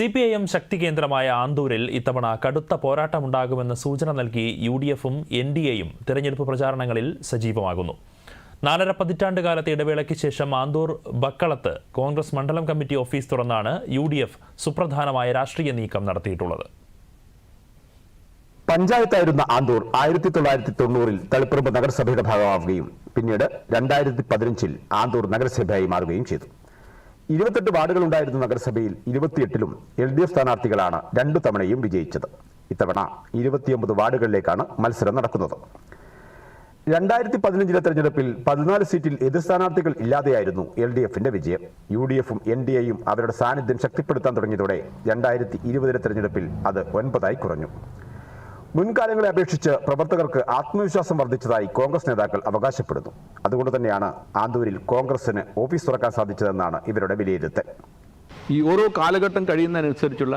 C P I M ശക്തി കേന്ദ്രമായ ആന്തൂരിൽ ഇത്തവണ കടുത്ത പോരാട്ടമുണ്ടാകുമെന്ന സൂചന നൽകി യു ഡി എഫും എൻ ഡി എയും തെരഞ്ഞെടുപ്പ് പ്രചാരണങ്ങളിൽ സജീവമാകുന്നു. നാലര പതിറ്റാണ്ട് കാലത്തെ ഇടവേളയ്ക്ക് ശേഷം ആന്തൂർ ബക്കളത്ത് കോൺഗ്രസ് മണ്ഡലം കമ്മിറ്റി ഓഫീസ് തുറന്നാണ് യു ഡി എഫ് സുപ്രധാനമായ രാഷ്ട്രീയ നീക്കം നടത്തിയിട്ടുള്ളത്. പഞ്ചായത്തായിരുന്ന ആന്തൂർ ആയിരത്തി തൊള്ളായിരത്തി തൊണ്ണൂറിൽ തളിപ്പറമ്പ് നഗരസഭയുടെ ഭാഗമാവുകയും പിന്നീട് രണ്ടായിരത്തി പതിനഞ്ചിൽ ആന്തൂർ നഗരസഭയായി മാറുകയും ചെയ്തു. ഇരുപത്തെട്ട് വാർഡുകൾ ഉണ്ടായിരുന്ന നഗരസഭയിൽ. ഇരുപത്തിയെട്ടിലും എൽ ഡി എഫ് സ്ഥാനാർത്ഥികളാണ് രണ്ടു തവണയും വിജയിച്ചത്. ഇത്തവണ ഇരുപത്തിയൊമ്പത് വാർഡുകളിലേക്കാണ് മത്സരം നടക്കുന്നത്. രണ്ടായിരത്തി പതിനഞ്ചിലെ തെരഞ്ഞെടുപ്പിൽ പതിനാല് സീറ്റിൽ എതിർ സ്ഥാനാർത്ഥികൾ ഇല്ലാതെയായിരുന്നു എൽ ഡി എഫിന്റെ വിജയം. യു ഡി എഫും എൻ ഡി എയും അവരുടെ സാന്നിധ്യം ശക്തിപ്പെടുത്താൻ തുടങ്ങിയതോടെ രണ്ടായിരത്തി ഇരുപതിലെ തെരഞ്ഞെടുപ്പിൽ അത് ഒൻപതായി കുറഞ്ഞു. മുൻകാലങ്ങളെ അപേക്ഷിച്ച് പ്രവർത്തകർക്ക് ആത്മവിശ്വാസം വർദ്ധിച്ചതായി കോൺഗ്രസ് നേതാക്കൾ അവകാശപ്പെടുന്നു. അതുകൊണ്ട് തന്നെയാണ് ആന്തൂരിൽ കോൺഗ്രസിന് ഓഫീസ് തുറക്കാൻ സാധിച്ചതെന്നാണ് ഇവരുടെ വിലയിരുത്തൽ. ഈ ഓരോ കാലഘട്ടം കഴിയുന്നതിനനുസരിച്ചുള്ള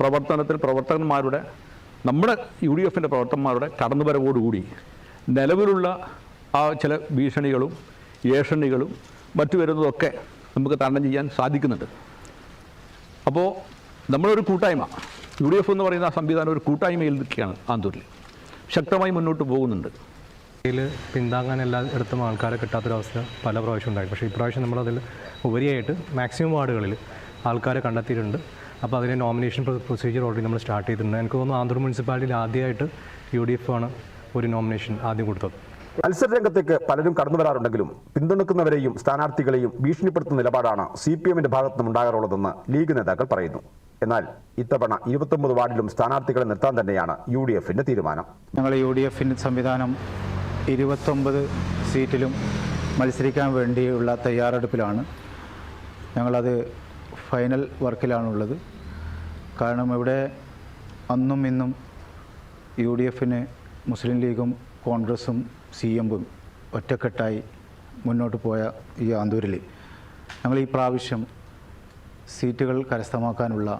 പ്രവർത്തനത്തിൽ പ്രവർത്തകന്മാരുടെ നമ്മുടെ യു ഡി എഫിന്റെ പ്രവർത്തകന്മാരുടെ കടന്നുവരവോടുകൂടി നിലവിലുള്ള ആ ചില ഭീഷണികളും ഏഷണികളും മറ്റു വരുന്നതൊക്കെ നമുക്ക് തരണം ചെയ്യാൻ സാധിക്കുന്നുണ്ട്. അപ്പോൾ നമ്മളൊരു കൂട്ടായ്മ യു ഡി എഫ് എന്ന് പറയുന്ന ആ സംവിധാനം ഒരു കൂട്ടായ്മയിൽ നിൽക്കുകയാണ് ആന്തൂരിൽ. ശക്തമായി മുന്നോട്ട് പോകുന്നുണ്ട്. ഇതിൽ പിന്താങ്ങാൻ എല്ലായിടത്തും ആൾക്കാരെ കിട്ടാത്തൊരവസ്ഥ പല പ്രാവശ്യം ഉണ്ടായി. പക്ഷേ ഇപ്രാവശ്യം നമ്മളതിൽ ഉപരിയായിട്ട് മാക്സിമം വാർഡുകളിൽ ആൾക്കാരെ കണ്ടെത്തിയിട്ടുണ്ട്. അപ്പോൾ അതിന് നോമിനേഷൻ പ്രൊസീജിയർ ഓൾറെഡി നമ്മൾ സ്റ്റാർട്ട് ചെയ്തിട്ടുണ്ട്. എനിക്ക് തോന്നുന്നു ആന്തൂർ മുനിസിപ്പാലിറ്റിയിൽ ആദ്യമായിട്ട് യു ഡി എഫ് ആണ് ഒരു നോമിനേഷൻ ആദ്യം കൊടുത്തത്. മത്സര രംഗത്തേക്ക് പലരും കടന്നു വരാറുണ്ടെങ്കിലും പിന്തുണക്കുന്നവരെയും സ്ഥാനാർത്ഥികളെയും ഭീഷണിപ്പെടുത്തുന്ന നിലപാടാണ് സി പി എമ്മിന്റെ ഭാഗത്തുനിന്നും ഉണ്ടാകാറുള്ളതെന്ന് ലീഗ് നേതാക്കൾ പറയുന്നു. എന്നാൽ ഇത്തവണ ഇരുപത്തൊമ്പത് വാർഡിലും സ്ഥാനാർത്ഥികളെ നിർത്താൻ തന്നെയാണ് യു ഡി എഫിന്റെ തീരുമാനം. ഞങ്ങൾ യു ഡി എഫിന്റെ സംവിധാനം ഇരുപത്തൊമ്പത് സീറ്റിലും മത്സരിക്കാൻ വേണ്ടിയുള്ള തയ്യാറെടുപ്പിലാണ്. ഞങ്ങളത് ഫൈനൽ വർക്കിലാണുള്ളത്. കാരണം ഇവിടെ അന്നും ഇന്നും യു ഡി എഫിന് മുസ്ലിം ലീഗും കോൺഗ്രസും സി എമ്മും ഒറ്റക്കെട്ടായി മുന്നോട്ട് പോയ ഈ ആന്തൂരിൽ ഞങ്ങൾ ഈ പ്രാവശ്യം സീറ്റുകൾ കരസ്ഥമാക്കാനുള്ള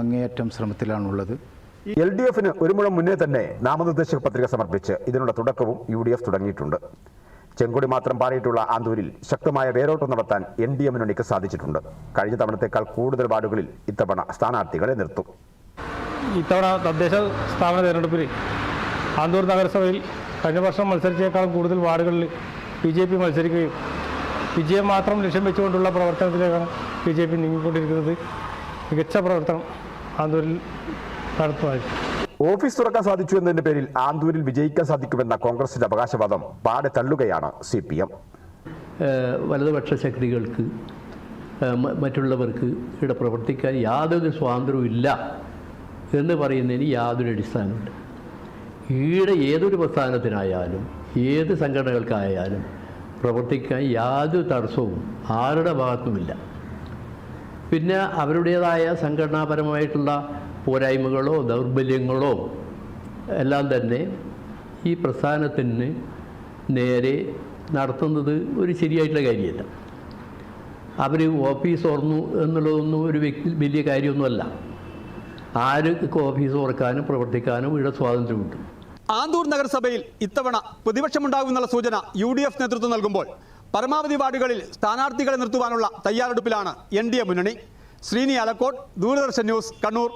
അങ്ങേയറ്റം ശ്രമത്തിലാണുള്ളത്. എൽ ഡി എഫിന് ഒരു മുഴം മുന്നേ തന്നെ നാമനിർദ്ദേശക പത്രിക സമർപ്പിച്ച് ഇതിനുള്ള തുടക്കവും യു ഡി എഫ് തുടങ്ങിയിട്ടുണ്ട്. ചെങ്കൊടി മാത്രം പാറിയിട്ടുള്ള ആന്തൂരിൽ ശക്തമായ വേരോട്ടം നടത്താൻ എൻ ഡി എ മുന്നണിക്ക് സാധിച്ചിട്ടുണ്ട്. കഴിഞ്ഞ തവണത്തേക്കാൾ കൂടുതൽ വാർഡുകളിൽ ഇത്തവണ സ്ഥാനാർത്ഥികളെ നിർത്തും. ഇത്തവണ തദ്ദേശ സ്ഥാപന തെരഞ്ഞെടുപ്പിൽ ആന്തൂർ നഗരസഭയിൽ കഴിഞ്ഞ വർഷം മത്സരിച്ചേക്കാൾ കൂടുതൽ വാർഡുകളിൽ ബി ജെ പി മത്സരിക്കുകയും വിജയം മാത്രം ലക്ഷ്യം വെച്ചുകൊണ്ടുള്ള പ്രവർത്തനത്തിലേക്കാണ് ബി ജെ പി നീങ്ങിക്കൊണ്ടിരിക്കുന്നത്. മികച്ച പ്രവർത്തനം ആന്തൂരിൽ നടത്തുമായിരിക്കും ഓഫീസ് തുറക്കാൻ സാധിച്ചു എന്നതിന്റെ പേരിൽ ആന്തൂരിൽ വിജയിക്കാൻ സാധിക്കുമെന്ന കോൺഗ്രസിന്റെ അവകാശവാദം പാടെ തള്ളുകയാണ് സി പി എം വലതുപക്ഷ ശക്തികൾക്ക് മറ്റുള്ളവർക്ക് ഇവിടെ പ്രവർത്തിക്കാൻ യാതൊരു സ്വാതന്ത്ര്യവും ഇല്ല എന്ന് പറയുന്നതിന് യാതൊരു അടിസ്ഥാനമുണ്ട് ഈടെ ഏതൊരു പ്രസ്ഥാനത്തിനായാലും ഏത് സംഘടനകൾക്കായാലും പ്രവർത്തിക്കാൻ യാതൊരു തടസ്സവും ആരുടെ ഭാഗത്തുമില്ല. പിന്നെ അവരുടേതായ സംഘടനാപരമായിട്ടുള്ള പോരായ്മകളോ ദൗർബല്യങ്ങളോ എല്ലാം തന്നെ ഈ പ്രസ്ഥാനത്തിന് നേരെ നടത്തുന്നത് ഒരു ശരിയായിട്ടുള്ള കാര്യമല്ല. അവർ ഓഫീസ് ഓർന്നു എന്നുള്ളതൊന്നും ഒരു വ്യക്തി വലിയ കാര്യമൊന്നുമല്ല. ആർക്ക് ഓഫീസ് ഓർക്കാനും പ്രവർത്തിക്കാനും ഇവിടെ സ്വാതന്ത്ര്യമുണ്ട് ആന്തൂർ നഗരസഭയിൽ ഇത്തവണ പ്രതിപക്ഷമുണ്ടാകുമെന്നുള്ള സൂചന യു ഡി എഫ് നേതൃത്വം നൽകുമ്പോൾ പരമാവധി വാർഡുകളിൽ സ്ഥാനാർത്ഥികളെ നിർത്തുവാനുള്ള തയ്യാറെടുപ്പിലാണ് എൻ മുന്നണി. ശ്രീനി അലക്കോട്ട് ദൂരദർശൻ ന്യൂസ് കണ്ണൂർ.